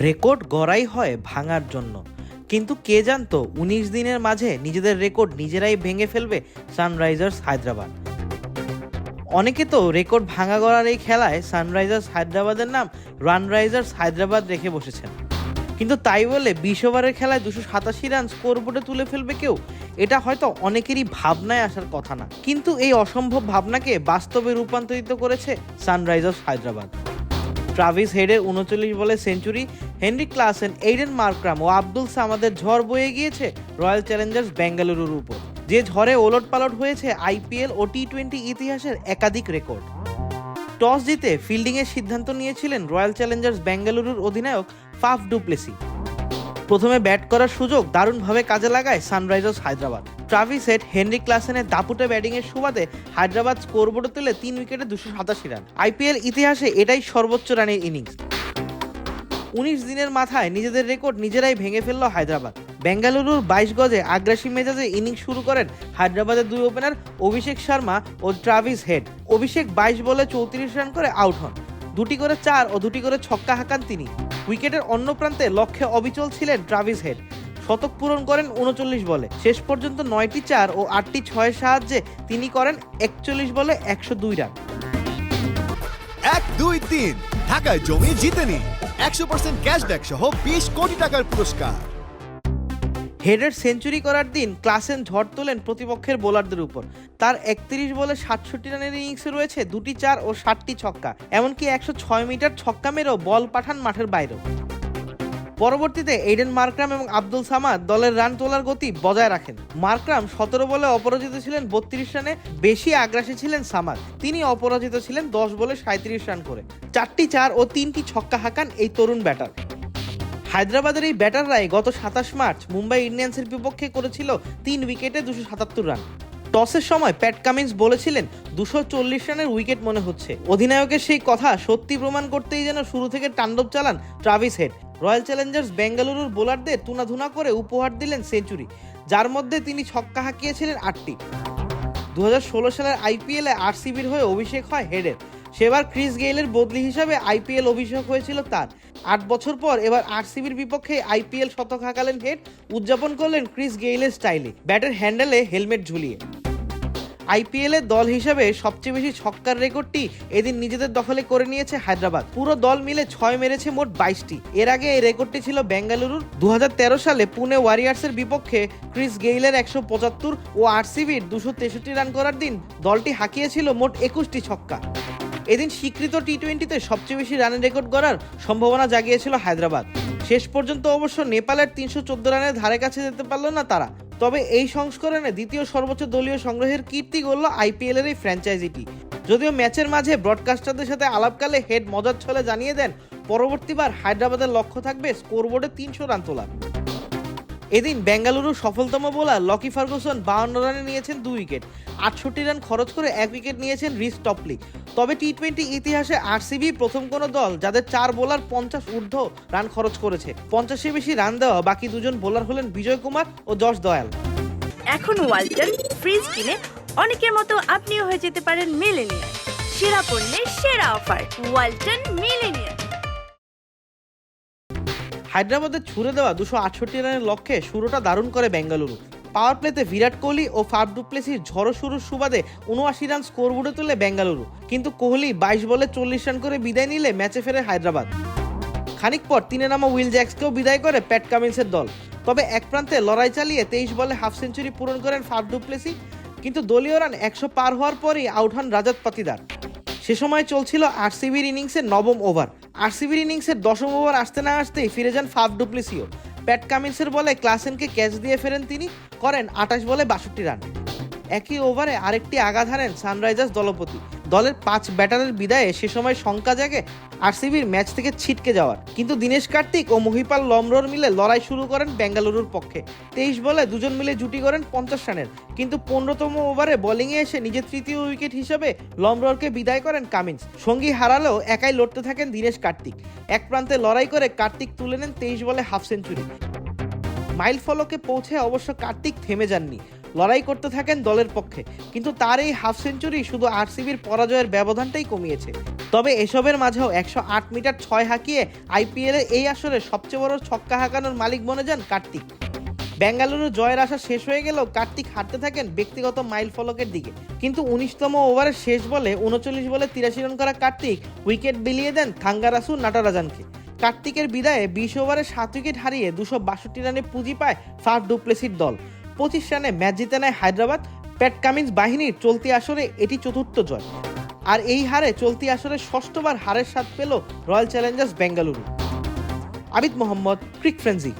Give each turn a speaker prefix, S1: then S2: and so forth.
S1: Record Gorai হয় ভাঙার জন্য। কিন্তু কে জানতো, উনিশ দিনের মাঝে নিজেদের রেকর্ড নিজেরাই ভেঙে ফেলবে সানরাইজার্স হায়দ্রাবাদ। অনেকে তো রেকর্ড ভাঙা গড়ার এই খেলায় সানরাইজার্স হায়দ্রাবাদের নাম রানরাইজার্স হায়দ্রাবাদ রেখে বসেছেন। কিন্তু তাই বলে বিশ ওভারের খেলায় দুশো সাতাশি রান স্কোরবোর্ডে তুলে ফেলবে কেউ, এটা হয়তো অনেকেরই ভাবনায় আসার কথা না। কিন্তু এই অসম্ভব ভাবনাকে বাস্তবে রূপান্তরিত করেছে সানরাইজার্স হায়দ্রাবাদ। ট্রাভিস হেডের উনচল্লিশ বলে century, Henry Klaasen, Aiden Markram ও আব্দুল সামাদের ঝড় বয়ে গিয়েছে রয়্যাল চ্যালেঞ্জার্স বেঙ্গালুরুর উপর। যে ঝড়ে ওলট পালট হয়েছে আইপিএল ও টি টোয়েন্টি ইতিহাসের একাধিক রেকর্ড। টস জিতে ফিল্ডিংয়ের সিদ্ধান্ত নিয়েছিলেন রয়্যাল চ্যালেঞ্জার্স বেঙ্গালুরুর অধিনায়ক ফাফ ডুপ্লেসি। প্রথমে ব্যাট করার সুযোগ দারুণভাবে কাজে লাগায় Sunrisers Hyderabad. Travis Head Henry ক্লাসেনের দাপুটে ব্যাটিংয়ের সুবাদে হায়দ্রাবাদ স্কোরবোর্ডে তুলে তিন উইকেটে দুশো সাতাশি রান। আইপিএল ইতিহাসে এটাই সর্বোচ্চ রানের ইনিংস। উনিশ দিনের মাথায় নিজেদের রেকর্ড নিজেরাই ভেঙে ফেলল হায়দ্রাবাদ। বেঙ্গালুরুর বাইশ গজে আগ্রাসী মেজাজে ইনিংস শুরু করেন হায়দ্রাবাদের দুই ওপেনার অভিষেক শর্মা ও ট্রাভিস হেড। অভিষেক বাইশ বলে চৌত্রিশ রান করে আউট হন। দুটি করে চার ও দুটি করে ছক্কা হাঁকান তিনি। উইকেটের অন্য প্রান্তে লক্ষ্যে অবিচল ছিলেন ট্রাভিস হেড। শতক পূরণ করেন উনচল্লিশ বলে। শেষ পর্যন্ত নয়টি চার ও আটটি ছয়ের সাহায্যে তিনি করেন একচল্লিশ বলে একশো দুই রান।
S2: এক দুই তিন। ঢাকায় জমি জিতে নিন। একশো পার্সেন্ট ক্যাশব্যাক সহ বিশ কোটি টাকার পুরস্কার।
S1: হেডের সেঞ্চুরি করার দিন ক্লাসেন ঝড় তোলেন প্রতিপক্ষের বোলারদের উপর। তার একত্রিশ বলে সাতষট্টি রানের ইনিংসে রয়েছে দুটি চার ও ষাটটি ছক্কা এমনকি একশো ছয় মিটার ছক্কা মেরেও বল পাঠান মাঠের বাইরেও। পরবর্তীতে এইডেন মার্করাম এবং আব্দুল সামাদ দলের রান তোলার গতি বজায় রাখেন। মার্করাম সতেরো বলে অপরাজিত ছিলেন বত্রিশ রানে, বেশি আগ্রাসী ছিলেন সামাদ। তিনি অপরাজিত ছিলেন দশ বলে সাঁত্রিশ রান করে। চারটি চার ও তিনটি ছক্কা হাঁকান এই তরুণ ব্যাটার। হায়দ্রাবাদের এই ব্যাটাররাই গত সাতাশ মার্চ মুম্বাই ইন্ডিয়ান্সের বিপক্ষে করেছিল তিন উইকেটে দুশো সাতাত্তর রান। টসের সময় প্যাট কামিন্স বলেছিলেন, দুশো চল্লিশ রানের উইকেট মনে হচ্ছে। অধিনায়কের সেই কথা সত্যি প্রমাণ করতেই যেন শুরু থেকে তাণ্ডব চালান ট্রাভিস হেড। রয়্যাল চ্যালেঞ্জার্স বেঙ্গালুরুর বোলারদের তুনাধুনা করে উপহার দিলেন সেঞ্চুরি, যার মধ্যে তিনি ছক্কা হাঁকিয়েছিলেন আটটি। দু সালের আইপিএলে আরসিবির হয়ে অভিষেক হয় হেডের। সেবার ক্রিস গেইলের বদলি হিসাবে আইপিএল অভিষেক হয়েছিল তার। আট বছর পর এবার আরসিবির বিপক্ষে আইপিএল শতক হাঁকালেন হেড, উদযাপন করলেন ক্রিস গেইলের স্টাইলে। ব্যাটের হ্যান্ডেলে হেলমেট ঝুলিয়ে। আইপিএল এর দল হিসেবে সবচেয়ে বেশি ছক্কার রেকর্ডটি এদিন নিজেদের দখলে করে নিয়েছে হায়দ্রাবাদ। পুরো দল মিলে ছয় মেরেছে মোট বাইশটি। এর আগে এই রেকর্ডটি ছিল বেঙ্গালুরুর। দু হাজার তেরো সালে পুনে ওয়ারিয়ার্সের বিপক্ষে ক্রিস গেইলের একশো পঁচাত্তর ও আরসিবির দুশো তেষট্টি রান করার দিন দলটি হাঁকিয়েছিল মোট একুশটি ছক্কা। এদিন স্বীকৃত টি টোয়েন্টিতে সবচেয়ে বেশি রানের রেকর্ড গড়ার সম্ভাবনা জাগিয়েছিল হায়দ্রাবাদ। শেষ পর্যন্ত অবশ্য নেপালের তিনশো চোদ্দ রানের ধারে কাছে যেতে পারল না তারা। তবে এই সংস্করণে দ্বিতীয় সর্বোচ্চ দলীয় সংগ্রহের কীর্তি গড়ল আইপিএল এর এই ফ্র্যাঞ্চাইজিটি। যদিও ম্যাচের মাঝে ব্রডকাস্টারদের সাথে আলাপকালে হেড মজার ছলে জানিয়ে দেন, পরবর্তীবার হায়দ্রাবাদের লক্ষ্য থাকবে স্কোরবোর্ডে তিনশো রান তোলা এদিন বেঙ্গালুরুর সফলতম বোলার লকি ফার্গুসন বাউন্ন রানে নিয়েছেন দুই উইকেট। আটষট্টি রান খরচ করে এক উইকেট নিয়েছেন রিস টপলি। তবে টি টোয়েন্টি ইতিহাসে আরসিবি প্রথম কোনো দল যাদের চার বোলার পঞ্চাশ ঊর্ধ্ব রান খরচ করেছে। পঞ্চাশের বেশি রান দেওয়া বাকি দুজন বোলার হলেন বিজয় কুমার ও যশ দয়াল।
S3: এখন ওয়ালটন, ফ্রিজ কিনে অনেকের মতো আপনিও হয়ে যেতে পারেন মিলেনিয়ার সেরা পণ্যের সেরা অফার, ওয়ালটন মিলেনিয়ার
S1: হায়দ্রাবাদের ছুড়ে দেওয়া দুশো আটষট্টি রানের লক্ষ্যে শুরুটা দারুণ করে বেঙ্গালুরু। পাওয়ার প্লেতে বিরাট কোহলি ও ফাফ ডুপ্লেসির ঝড়ো শুরুর সুবাদে উনআশি রান স্কোরবোর্ডে তুলে বেঙ্গালুরু। কিন্তু কোহলি বাইশ বলে চল্লিশ রান করে বিদায় নিলে ম্যাচে ফেরে হায়দ্রাবাদ। খানিক পর তিনে নামা উইল জ্যাক্সকেও বিদায় করে প্যাট কামিন্সের দল। তবে এক প্রান্তে লড়াই চালিয়ে তেইশ বলে হাফ সেঞ্চুরি পূরণ করেন ফাফ ডুপ্লেসি, কিন্তু দলীয় রান একশো পার হওয়ার পরই আউট হন রাজাত পাতিদার। সে সময় চলছিল আরসিবির ইনিংসের নবম ওভার। আরসিবির ইনিংসের দশম ওভার আসতে না আসতেই ফিরে যান ফাফ ডুপ্লিসিও। প্যাট কামিন্সের বলে ক্লাসেনকে ক্যাচ দিয়ে ফেরেন তিনি, করেন আঠাশ বলে বাষট্টি রান। একই ওভারে আরেকটি আঘাত হারেন সানরাইজার্স দলপতি। দলের পাঁচ ব্যাটারের বিদায়ে সে সময় শঙ্কা জাগে আরসিবির ম্যাচ থেকে ছিটকে যাওয়ার। কিন্তু দীনেশ কার্তিক ও মহিপাল লমরোর মিলে লড়াই শুরু করেন বেঙ্গালুরুর পক্ষে। তেইশ বলে দুজন মিলে জুটি করেন পঞ্চাশ রানের। কিন্তু পনেরোতম ওভারে বোলিংয়ে এসে নিজের তৃতীয় উইকেট হিসেবে লমরোরকে বিদায় করেন কামিন্স। সঙ্গী হারালেও একাই লড়তে থাকেন দীনেশ কার্তিক। এক প্রান্তে লড়াই করে কার্তিক তুলে নেন তেইশ বলে হাফ সেঞ্চুরি। মাইল ফলকে পৌঁছে অবশ্য কার্তিক থেমে যাননি। লড়াই করতে থাকেন দলের পক্ষে। কিন্তু তার এই হাফ সেঞ্চুরি শুধু আরসিবির পরাজয়ের ব্যবধানটাই কমিয়েছে। তবে এসবের মাঝেও একশো আট মিটার ছয় হাঁকিয়ে আইপিএলে এই আসরে সবচেয়ে বড় ছক্কা হাঁকানোর মালিক বনে যান কার্তিক। বেঙ্গালুরু জয়ের আশা শেষ হয়ে গেলেও কার্তিক হাঁটতে থাকেন ব্যক্তিগত মাইল ফলকের দিকে। কিন্তু উনিশতম ওভারের শেষ বলে উনচল্লিশ বলে তিরাশি রান করা কার্তিক উইকেট বিলিয়ে দেন থাঙ্গারাসু নাটারাজানকে। কার্তিকের বিদায়ে বিশ ওভারে সাত উইকেট হারিয়ে দুশো বাষট্টি রানে পুঁজি পায় ফাফ ডুপ্লেসির দল। পঁচিশ রানে ম্যাচ জিতে নেয় হায়দ্রাবাদ। প্যাট কামিন্স বাহিনীর চলতি আসরে এটি চতুর্থ জয়। আর এই হারে চলতি আসরে ষষ্ঠবার হারের স্বাদ পেল Royal Challengers Bengaluru. Abid Mohammad, crick frenzy.